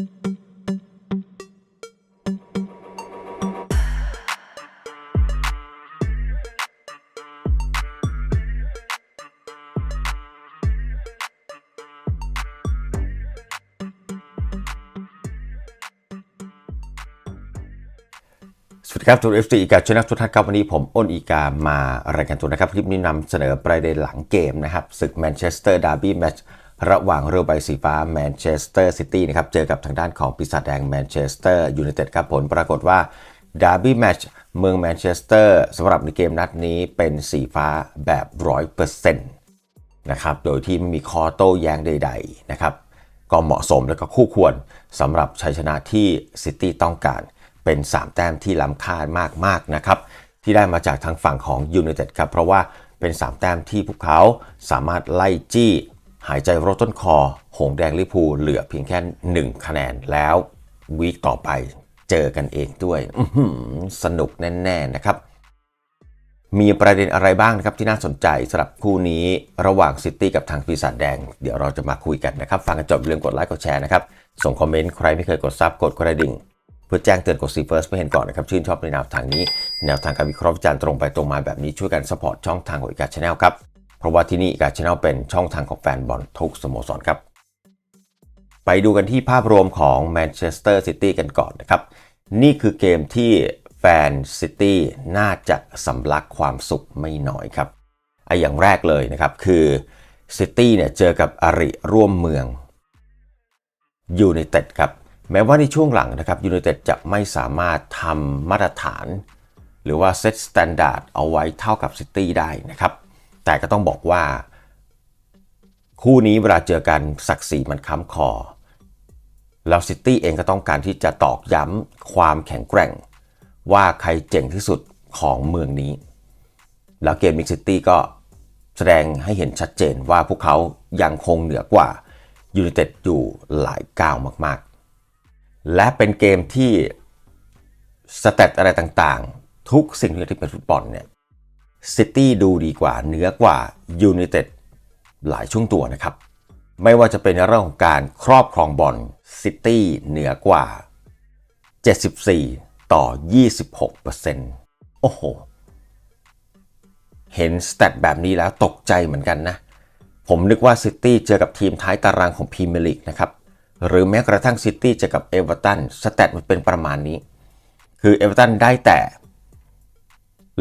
สวัสดีครับทุกเอฟซีอีกาชนะทุกท่านครับวันนี้ผมอ้นอีกามารายงานตัวนะครับคลิปนี้นำเสนอประเด็นหลังเกมนะครับศึกแมนเชสเตอร์ดาร์บี้แมตช์ ระหว่างเรือใบสีฟ้าแมนเชสเตอร์ซิตี้นะครับเจอกับทางด้านของปีศาจแดงแมนเชสเตอร์ยูไนเต็ดครับผลปรากฏว่าดาร์บี้แมชเมืองแมนเชสเตอร์สำหรับในเกมนัดนี้เป็นสีฟ้าแบบร้อยเปอร์เซ็นต์นะครับโดยที่ไม่มีคอโต้แย้งใดๆนะครับก็เหมาะสมและก็คู่ควรสำหรับชัยชนะที่ซิตี้ต้องการเป็น 3 แต้มที่ล้ำค่ามากๆนะครับที่ได้มาจากทางฝั่งของยู i นเต็ดครับเพราะว่าเป็น 3 แต้มที่พวกเขาสามารถไล่จี้ หายใจรถต้นคอ หงแดงลิพูลเหลือเพียงแค่ 1 คะแนนแล้ววีคต่อไปเจอกันเองด้วยสนุกแน่ ๆ นะครับ มีประเด็นอะไรบ้างนะครับที่น่าสนใจสำหรับคู่นี้ระหว่างซิตี้กับทางปีศาจแดง เดี๋ยวเราจะมาคุยกันนะครับ ฟังกันจบอย่าลืมกดไลค์กดแชร์นะครับ ส่งคอมเมนต์ใครไม่เคยกดซับกดกระดิ่งเพื่อแจ้งเตือนกดซีเฟิร์สเพื่อเห็นก่อนนะครับ ชื่นชอบในแนวทางนี้ แนวทางการวิเคราะห์วิจารณ์ตรงไปตรงมาแบบนี้ช่วยกันสปอร์ตช่องทางของอีกาชาแนลครับ เพราะว่าที่นี่กาชแนลเป็นช่องทางของแฟนบอลทุกสโมสรครับ ไปดูกันที่ภาพรวมของแมนเชสเตอร์ซิตี้กันก่อนนะครับ นี่คือเกมที่แฟนซิตี้น่าจะสำลักความสุขไม่น้อยครับไออย่างแรกเลยนะครับคือซิตี้เนี่ยเจอกับอาริร่วมเมืองยูไนเต็ดครับแม้ว่าในช่วงหลังนะครับยูไนเต็ดจะไม่สามารถทำมาตรฐาน หรือว่าเซตสแตนดาร์ดเอาไว้เท่ากับซิตี้ได้นะครับ แต่ก็ต้องบอกว่า คู่นี้เวลาเจอกันศักดิ์ศรีมันค้ำคอ แล้วซิตี้เองก็ต้องการที่จะตอกย้ำความแข็งแกร่ง ว่าใครเจ๋งที่สุดของเมืองนี้ แล้วเกมมิกซิตี้ก็แสดงให้เห็นชัดเจนว่าพวกเขายังคงเหนือกว่ายูไนเต็ดอยู่หลายก้าวมากๆ และเป็นเกมที่สเตตอะไรต่างๆ ทุกสิ่งที่เป็นฟุตบอลเนี่ย ซิตี้ดูดีกว่าเหนือกว่ายูไนเต็ดหลายช่วงตัวนะครับ ไม่ว่าจะเป็นเรื่องของการครอบครองบอลซิตี้เหนือกว่า 74 ต่อ 26 โอ้โห เห็นสเตตแบบนี้แล้วตกใจเหมือนกันนะ ผมนึกว่าซิตี้เจอกับทีมท้ายตารางของพรีเมียร์ลีกนะครับ หรือแม้กระทั่งซิตี้เจอกับเอเวอร์ตันสเตตมันเป็นประมาณนี้ คือเอเวอร์ตันได้แต่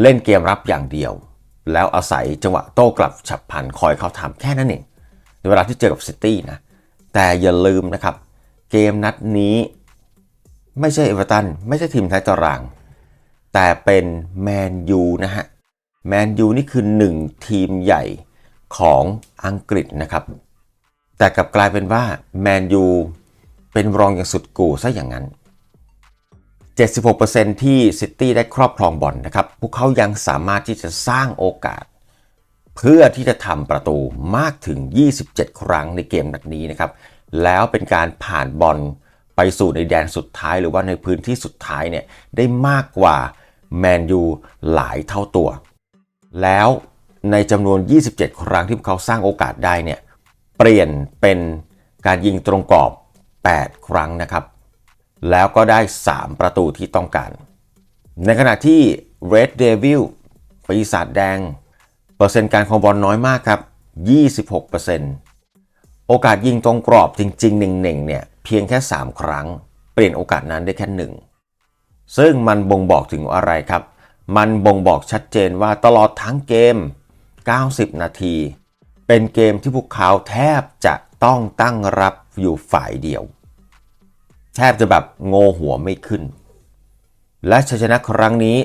เล่นเกมรับอย่างเดียว แล้วอาศัยจังหวะโต้กลับฉับพลันคอยเข้าทำแค่นั้นเองในเวลาที่เจอกับซิตี้นะ แต่อย่าลืมนะครับ เกมนัดนี้ไม่ใช่เอเวอร์ตันไม่ใช่ทีมท้ายตาราง แต่เป็นแมนยูนะฮะแมนยูนี่คือหนึ่งทีมใหญ่ของอังกฤษนะครับ แต่กลับกลายเป็นว่าแมนยูเป็นรองอย่างสุดกูซะอย่างนั้น 76%ที่ซิตี้ได้ครอบครองบอลนะครับ พวกเขายังสามารถที่จะสร้างโอกาส เพื่อที่จะทำประตูมากถึง 27 ครั้งในเกมนัดนี้นะครับ แล้วเป็นการผ่านบอลไปสู่ในแดนสุดท้ายหรือว่าในพื้นที่สุดท้ายเนี่ยได้มากกว่าแมนยูหลายเท่าตัว แล้วในจำนวน 27 ครั้งที่พวกเขาสร้างโอกาสได้เนี่ยเปลี่ยนเป็นการยิงตรงกรอบ 8 ครั้งนะครับ แล้วก็ได้ 3 ประตูที่ต้องการ ในขณะที่ Red Devil ปีศาจแดง เปอร์เซ็นต์การครองบอลน้อยมากครับ 26%โอกาสยิงตรงกรอบจริงๆเน่งๆเนี่ย เพียงแค่ 3 ครั้ง เปลี่ยนโอกาสนั้นได้แค่หนึ่งซึ่งมันบ่งบอกถึงอะไรครับ มันบ่งบอกชัดเจนว่าตลอดทั้งเกม 90 นาที เป็นเกมที่พวกเขาแทบจะต้องตั้งรับอยู่ฝ่ายเดียว แทบจะแบบโงหัวไม่ขึ้น และชัยชนะครั้งนี้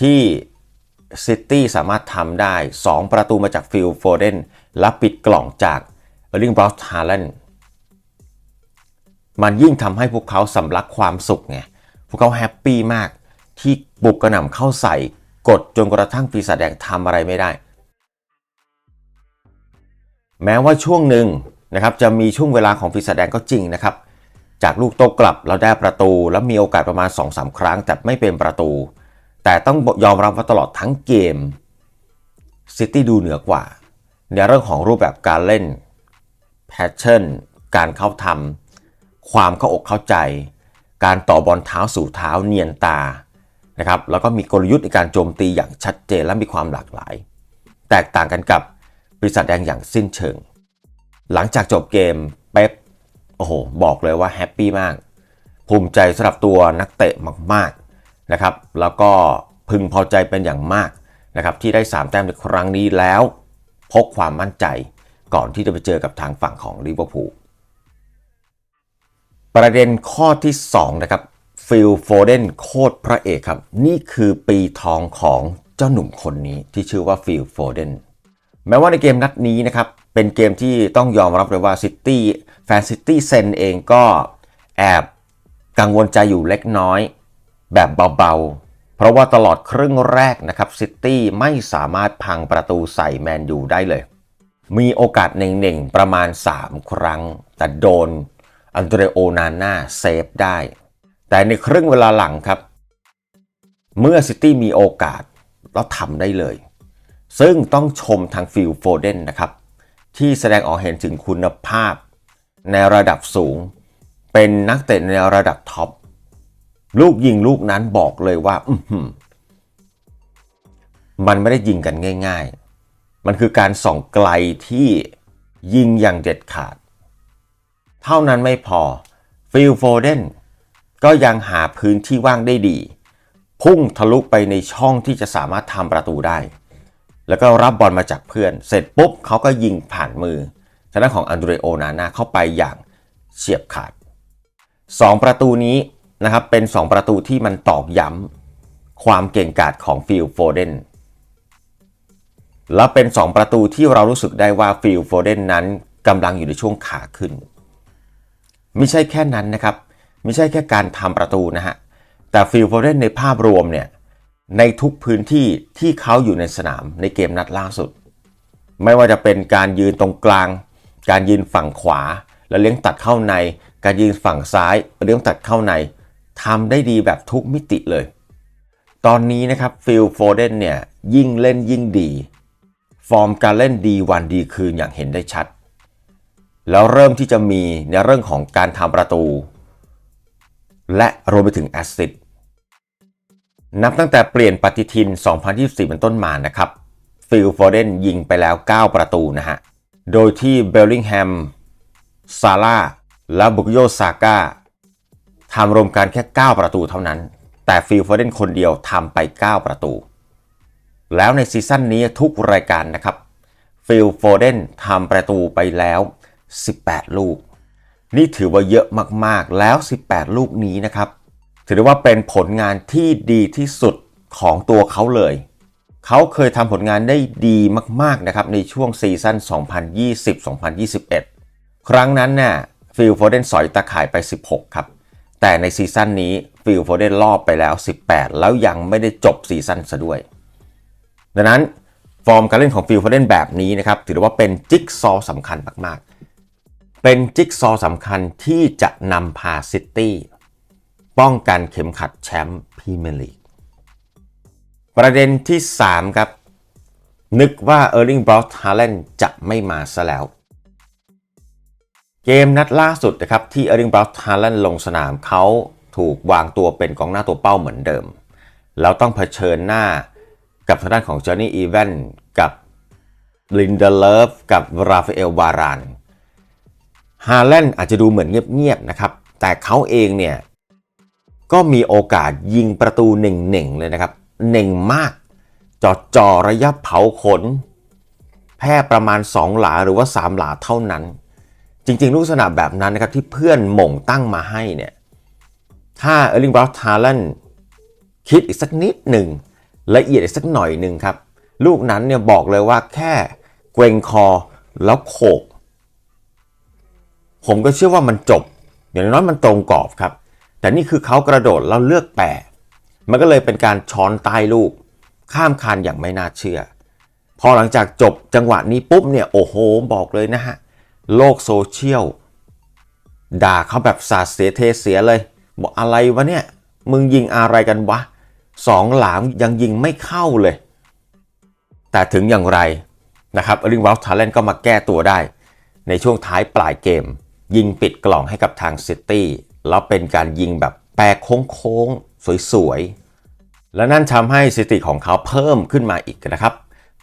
ที่ซิตี้สามารถทำได้ 2 ประตูมาจากฟิลโฟเดนและปิดกล่องจากเออร์ลิงบรอสฮาร์เลนมันยิ่งทำให้พวกเขาสำลักความสุขไง พวกเขาแฮปปี้มากที่บุกกระหน่ำเข้าใส่ กดจนกระทั่งปีศาจแดงทำอะไรไม่ได้ แม้ว่าช่วงหนึ่งนะครับจะมีช่วงเวลาของปีศาจแดงก็จริงนะครับ จากลูกโต้กลับเราได้ประตูแล้วมีโอกาสประมาณ 2-3 ครั้งแต่ไม่เป็นประตู แต่ต้องยอมรับว่าตลอดทั้งเกมซิตี้ดูเหนือกว่า ในเรื่องของรูปแบบการเล่นแพทเทิร์นการเข้าทำความเข้าอกเข้าใจ การต่อบอลเท้าสู่เท้าเนียนตานะครับแล้วก็มีกลยุทธ์ในการโจมตีอย่างชัดเจนและมีความหลากหลาย แตกต่างกันกับปีศาจแดงอย่างสิ้นเชิง หลังจากจบเกมเป๊ป อ้โห บอกเลยว่าแฮปปี้มาก ภูมิใจสำหรับตัวนักเตะมากๆนะครับ แล้วก็พึงพอใจเป็นอย่างมากนะครับที่ได้ 3 แต้มในครั้งนี้แล้ว พกความมั่นใจก่อนที่จะไปเจอกับทางฝั่งของลิเวอร์พูลประเด็นข้อที่2นะครับฟิลโฟเดนโคตรพระเอกครับ นี่คือปีทองของเจ้าหนุ่มคนนี้ที่ชื่อว่าฟิลโฟเดนแม้ว่าในเกมนัดนี้นะครับเป็นเกมที่ต้องยอมรับเลยว่าซิตี้ แฟนซิตี้เซนเองก็แอบกังวลใจอยู่เล็กน้อยแบบเบาๆ เพราะว่าตลอดครึ่งแรกนะครับซิตี้ไม่สามารถพังประตูใส่แมนยูได้เลย มีโอกาสเน่งๆ ประมาณ 3 ครั้ง แต่โดนอันเดรโอนาน่าเซฟได้ แต่ในครึ่งเวลาหลังครับ เมื่อซิตี้มีโอกาสแล้วทำได้เลย ซึ่งต้องชมทางฟิลโฟเดนนะครับ ที่แสดงออกเห็นถึงคุณภาพ ในระดับสูง เป็นนักเตะในระดับท็อปลูกยิงลูกนั้นบอกเลยว่า อืมันไม่ได้ยิงกันง่าย ๆ มันคือการส่องไกลที่ยิงอย่างเด็ดขาด เท่านั้นไม่พอฟิลโฟเดนก็ยังหาพื้นที่ว่างได้ดี พุ่งทะลุไปในช่องที่จะสามารถทำประตูได้ แล้วก็รับบอลมาจากเพื่อน เสร็จปุ๊บเขาก็ยิงผ่านมือ ทางด้านของอันเดรโอนาน่าเข้าไปอย่างเฉียบขาด 2 ประตูนี้นะครับเป็น 2 ประตูที่มันตอกย้ำความเก่งกาจของฟิลโฟเดนและเป็น 2 ประตูที่เรารู้สึกได้ว่าฟิลโฟเดนนั้นกำลังอยู่ในช่วงขาขึ้น ไม่ใช่แค่นั้นนะครับ ไม่ใช่แค่การทำประตูนะฮะ แต่ฟิลโฟเดนในภาพรวมเนี่ยในทุกพื้นที่ที่เขาอยู่ในสนามในเกมนัดล่าสุด ไม่ว่าจะเป็นการยืนตรงกลาง การยืนฝั่งขวา แล้วเลี้ยงตัดเข้าใน การยืนฝั่งซ้ายเลี้ยงตัดเข้าในทำได้ดีแบบทุกมิติเลย ตอนนี้นะครับฟิลโฟเดนเนี่ยยิ่งเล่นยิ่งดี ฟอร์มการเล่นดีวันดีคืนอย่างเห็นได้ชัด แล้วเริ่มที่จะมีในเรื่องของการทำประตู และรวมไปถึงแอสซิสต์นับตั้งแต่เปลี่ยนปฏิทิน 2024 เป็นต้นมานะครับฟิลโฟเดนยิงไปแล้ว 9 ประตูนะฮะ โดยที่เบลลิงแฮม ซาร่า และบุกโยซาก้าทำรวมกันแค่ 9 ประตูเท่านั้น แต่ฟิลโฟเดนคนเดียวทำไป 9 ประตู แล้วในซีซั่นนี้ทุกรายการนะครับ ฟิลโฟเดนทำประตูไปแล้ว 18 ลูก นี่ถือว่าเยอะมากๆ แล้ว 18 ลูกนี้นะครับ ถือได้ว่าเป็นผลงานที่ดีที่สุดของตัวเขาเลย เขาเคยทำผลงานได้ดีมากๆนะครับในช่วงซีซั่น 2020-2021 ครั้งนั้นเนี่ยฟิลโฟเดนสอยตะข่ายไป 16 ครับ แต่ในซีซั่นนี้ฟิลโฟเดนรอบไปแล้ว 18 แล้วยังไม่ได้จบซีซั่นซะด้วย ดังนั้นฟอร์มการเล่นของฟิลโฟเดนแบบนี้นะครับถือว่าเป็นจิ๊กซอสำคัญมากๆ เป็นจิ๊กซอสำคัญที่จะนำพาซิตี้ป้องกันเข็มขัดแชมป์พรีเมียร์ลีก ประเด็นที่ 3 ครับ นึกว่าเออร์ลิงบรอสฮาเลนจะไม่มาซะแล้ว เกมนัดล่าสุดนะครับที่เออร์ลิงบรอสฮาเลนลงสนามเขาถูกวางตัวเป็นกองหน้าตัวเป้าเหมือนเดิม แล้วต้องเผชิญหน้ากับทางด้านของจอห์นนี่อีแวนกับลินเดเลฟกับราฟาเอลวารานฮาแลนด์อาจจะดูเหมือนเงียบๆนะครับ แต่เขาเองเนี่ยก็มีโอกาสยิงประตูเน่งๆเลยนะครับ เน่งมาก จอดจอระยะเผาขน แพร่ประมาณ 2 หลาหรือว่า 3 หลาเท่านั้น จริงๆลูกสนามแบบนั้นนะครับที่เพื่อนหม่งตั้งมาให้เนี่ยถ้าเออร์ลิงบราวน์ฮาแลนคิดอีกสักนิดหนึ่งละเอียดอีกสักหน่อยหนึ่งครับ ลูกนั้นเนี่ยบอกเลยว่าแค่เกรงคอแล้วโขก ผมก็เชื่อว่ามันจบ อย่างน้อยมันตรงกรอบครับ แต่นี่คือเขากระโดดแล้วเลือกแปะ มันก็เลยเป็นการช้อนใต้ลูก ข้ามคานอย่างไม่น่าเชื่อ พอหลังจากจบจังหวะนี้ปุ๊บเนี่ยโอ้โหบอกเลยนะฮะ โลกโซเชียลด่าเขาแบบสาดเสียเทเสียเลย บอกอะไรวะเนี่ย มึงยิงอะไรกันวะสองหลามยังยิงไม่เข้าเลย แต่ถึงอย่างไรนะครับอลิงวอลทาเลนก็มาแก้ตัวได้ ในช่วงท้ายปลายเกม ยิงปิดกล่องให้กับทางซิตี้แล้วเป็นการยิงแบบแปรโค้ง สวยๆ และนั่นทำให้สถิติของเขาเพิ่มขึ้นมาอีกนะครับ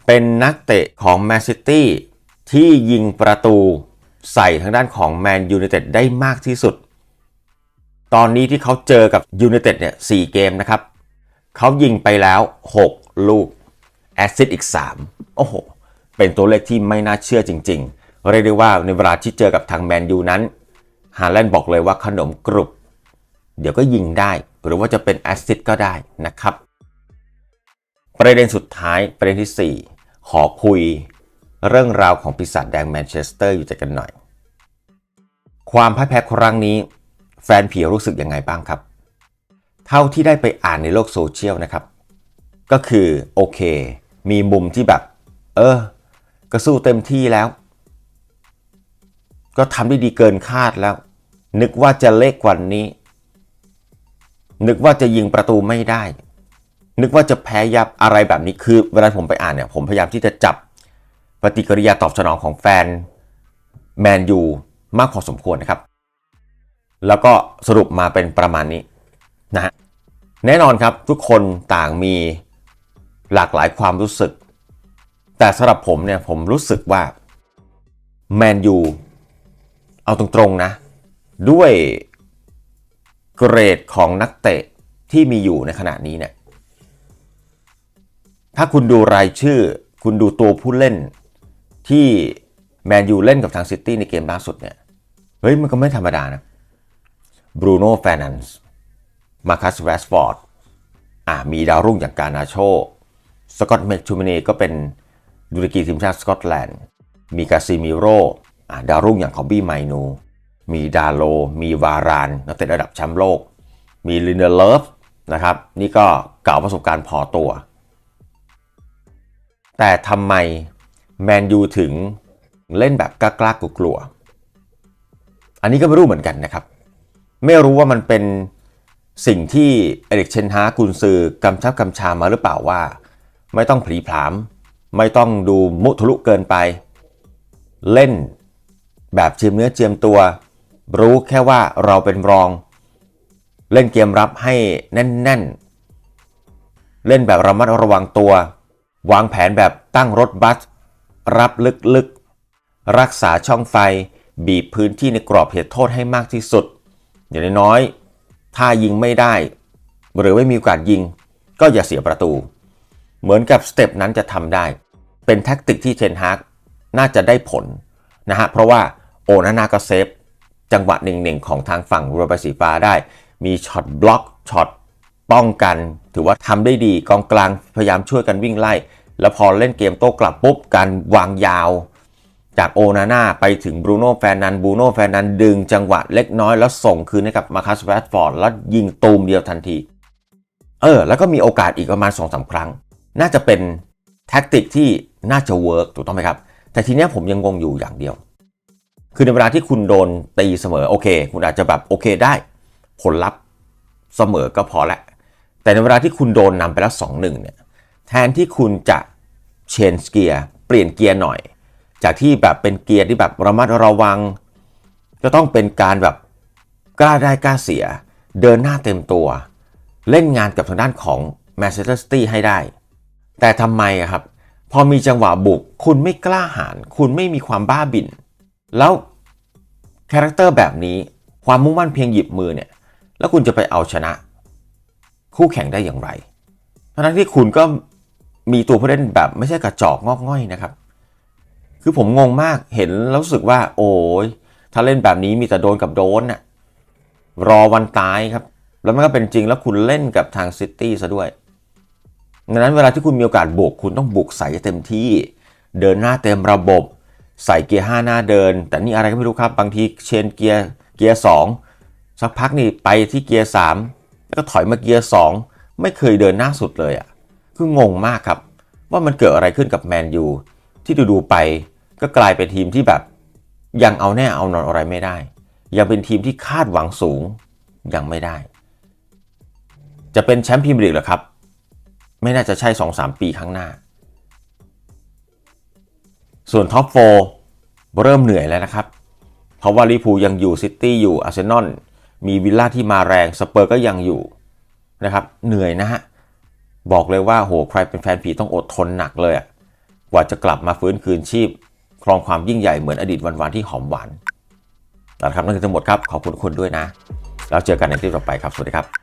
เป็นนักเตะของแมนซิตี้ที่ยิงประตูใส่ทางด้านของแมนยู i นเต็ดได้มากที่สุด ตอนนี้ที่เขาเจอกับยู i นเต็ดเนี่ยสเกมนะครับ เขายิงไปแล้ว 6 ลูก แอสซิสต์อีก 3 โอ้โห เป็นตัวเลขที่ไม่น่าเชื่อจริง ๆ เรียกได้ว่าในเวลาที่เจอกับทางแมนยูนั้น ฮาแลนด์บอกเลยว่าขนมกรุบ เดี๋ยวก็ยิงได้ หรือว่าจะเป็นแอสซิสต์ก็ได้นะครับ ประเด็นสุดท้ายประเด็นที่ 4 ขอคุยเรื่องราวของปีศาจแดงแมนเชสเตอร์อยู่จกันหน่อย ความพ่ายแพ้ครั้งนี้ แฟนผีรู้สึกยังไงบ้างครับ เท่าที่ได้ไปอ่านในโลกโซเชียลนะครับ ก็คือโอเค มีมุมที่แบบ เออ ก็สู้เต็มที่แล้ว ก็ทำได้ดีเกินคาดแล้ว นึกว่าจะเล็กกว่านี้ นึกว่าจะยิงประตูไม่ได้ นึกว่าจะแพ้ยับอะไรแบบนี้คือ เวลาผมไปอ่านเนี่ยผมพยายามที่จะจับปฏิกิริยาตอบสนองของแฟนแมนยูมากพอสมควรนะครับ แล้วก็สรุปมาเป็นประมาณนี้นะฮะแน่นอนครับทุกคนต่างมีหลากหลายความรู้สึก แต่สำหรับผมเนี่ยผมรู้สึกว่าแมนยูเอาตรงๆนะ ด้วย เกรดของนักเตะที่มีอยู่ในขณะนี้เนี่ยถ้าคุณดูรายชื่อ คุณดูตัวผู้เล่นที่แมนยูเล่นกับทางซิตี้ในเกมล่าสุดเนี่ยเฮ้ยมันก็ไม่ธรรมดานะบรูโน่แฟนันส์มาคัสแรสฟอร์ดอ่ามีดาวรุ่งอย่างการนาโชสกอตเมกชูมินีก็เป็นดูริกีทีมชาติสกอตแลนด์ มีกาซิมิโร่อ่าดาวรุ่งอย่างคอบบี้ไมนู มีดาโล มีวารานนักเตะระดับแชมป์โลก มีลินเดเลฟนะครับ นี่ก็เก่าประสบการณ์พอตัว แต่ทำไมแมนยูถึงเล่นแบบกล้ากลัว อันนี้ก็ไม่รู้เหมือนกันนะครับ ไม่รู้ว่ามันเป็นสิ่งที่เอริกเชนฮากุนซือกำชับกำชามาหรือเปล่าว่า ไม่ต้องผลีผลาม ไม่ต้องดูมุทะลุเกินไป เล่นแบบเจียมเนื้อเจียมตัว รู้แค่ว่าเราเป็นรอง เล่นเกมรับให้แน่น ๆ เล่นแบบระมัดระวังตัว วางแผนแบบตั้งรถบัส รับลึกๆ รักษาช่องไฟ บีบพื้นที่ในกรอบเหตุโทษให้มากที่สุด อย่างน้อยๆ ถ้ายิงไม่ได้ หรือไม่มีโอกาสยิง ก็อย่าเสียประตู เหมือนกับสเต็ปนั้นจะทำได้ เป็นแท็กติกที่เชนฮากน่าจะได้ผลนะฮะ เพราะว่าโอนานาก็เซฟ จังหวะหนึ่งๆของทางฝั่งโรเบร์สีฟ้าได้ มีช็อตบล็อกช็อตป้องกัน ถือว่าทำได้ดีกองกลางพยายามช่วยกันวิ่งไล่ แล้วพอเล่นเกมโต้กลับปุ๊บการวางยาว จากโอนาน่าไปถึงบรูโน่แฟนนันบรูโน่แฟนนันดึงจังหวะเล็กน้อยแล้วส่งคืนให้กับมาคัสแรดฟอร์ดแล้วยิงตูมเดียวทันที เออ แล้วก็มีโอกาสอีกประมาณ2อสาครั้ง น่าจะเป็นแท็กติกที่น่าจะเวิร์กถูกต้องไหมครับ แต่ทีนี้ผมยังงงอยู่อย่างเดียว คือในเวลาที่คุณโดนตีเสมอโอเค คุณอาจจะแบบโอเคได้ ผลลัพธ์เสมอก็พอละ แต่ในเวลาที่คุณโดนนำไปแล้ว2-1เนี่ยแทนที่คุณจะเชนเกียร์เปลี่ยนเกียร์หน่อย จากที่แบบเป็นเกียร์ที่แบบระมัดระวังก็ต้องเป็นการแบบกล้าได้กล้าเสีย เดินหน้าเต็มตัว เล่นงานกับทางด้านของ Manchester City ให้ได้ แต่ทำไมครับ พอมีจังหวะบุกคุณไม่กล้าหาญคุณไม่มีความบ้าบิ่น แล้วคาแรคเตอร์แบบนี้ความมุ่งมั่นเพียงหยิบมือเนี่ย แล้วคุณจะไปเอาชนะ คู่แข่งได้อย่างไรเพราะนั้นที่คุณก็มีตัวผู้เล่นแบบไม่ใช่กระจอกงอกง่อยนะครับ คือผมงงมากเห็นแล้วรู้สึกว่า โอ้ยถ้าเล่นแบบนี้มีแต่โดนกับโดนน่ะรอวันตายครับ แล้วมันก็เป็นจริงแล้วคุณเล่นกับทางซิตี้ซะด้วยดังนั้นเวลาที่คุณมีโอกาสบุกคุณต้องบุกใส่เต็มที่ เดินหน้าเต็มระบบ ใส่เกียร์5หน้าเดิน แต่นี่อะไรก็ไม่รู้ครับ บางทีเชนเกียร์เกียร์2สักพักนี่ไปที่เกียร์3แล้วก็ถอยมาเกียร์2ไม่เคยเดินหน้าสุดเลยอะ่ะคืองงมากครับ ว่ามันเกิดอะไรขึ้นกับแมนยูที่ดูๆไปก็กลายเป็นทีมที่แบบ ยังเอาแน่เอานอนอะไรไม่ได้ ยังเป็นทีมที่คาดหวังสูงยังไม่ได้ จะเป็นแชมป์พรีเมียร์ลีกหรอครับ ไม่น่าจะใช่ 2-3 ปีข้างหน้า ส่วนท็อปโฟเริ่มเหนื่อยแล้วนะครับ เพราะว่าลิพูยังอยู่ซิตี้อยู่อาร์เซนอลมีวิลล่าที่มาแรงสเปอร์ก็ยังอยู่นะครับเหนื่อยนะฮะบอกเลยว่าโหใครเป็นแฟนผีต้องอดทนหนักเลยกว่าจะกลับมาฟื้นคืนชีพ ครองความยิ่งใหญ่เหมือนอดีตวันๆที่หอมหวานเอาละครับนั่นคือทั้งหมดครับขอบคุณคุณด้วยนะ แล้วเจอกันในคลิปต่อไปครับ สวัสดีครับ